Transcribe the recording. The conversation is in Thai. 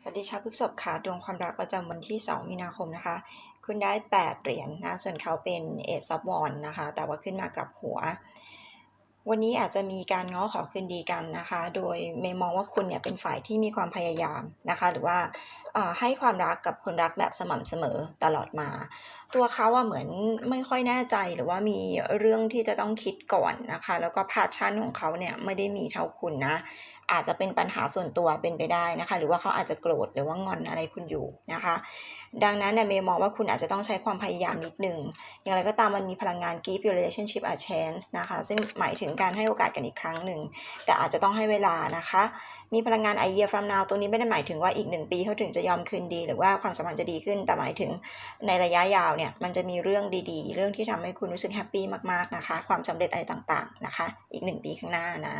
สวัสดีชาวพฤษบค่ะดวงความรักประจำวันที่ 2 มีนาคมนะคะ คุณได้ 8 เหรียญนะส่วนเขาเป็นเอซับวอนนะคะ แต่ว่าขึ้นมากลับหัว วันนี้อาจจะมีการง้อขอคืนดีกันนะคะ โดยเมมองว่าคุณเนี่ยเป็นฝ่ายที่มีความพยายามนะคะ หรือว่าให้ความรักกับคนรักแบบสม่ำเสมอตลอดมา ตัวเขาอะเหมือนไม่ค่อยแน่ใจหรือว่ามีเรื่องที่จะต้องคิดก่อนนะคะ แล้วก็พาชั่นของเขาเนี่ยไม่ได้มีเท่าคุณนะ อาจจะเป็นปัญหาส่วนตัวเป็นไปได้นะคะ หรือว่าเขาอาจจะโกรธหรือว่างอนอะไรคุณอยู่นะคะ ดังนั้นเนี่ยเมย์มองว่าคุณอาจจะต้องใช้ความพยายามนิดนึง อย่างไรก็ตามมันมีพลังงาน give your relationship a chance นะคะ ซึ่งหมายถึงการให้โอกาสกันอีกครั้งหนึ่งแต่อาจจะต้องให้เวลานะคะ มีพลังงาน I year from now ตัวนี้ไม่ได้หมายถึงว่าอีกหนึ่งปีเขาถึงจะยอมคืนดี หรือว่าความสัมพันธ์จะดีขึ้น แต่หมายถึงในระยะยาวเนี่ยมันจะมีเรื่องดีๆ เรื่องที่ทำให้คุณรู้สึกแฮปปี้มากๆนะคะ ความสำเร็จอะไรต่างๆนะคะ อีกหนึ่งปีข้างหน้านะ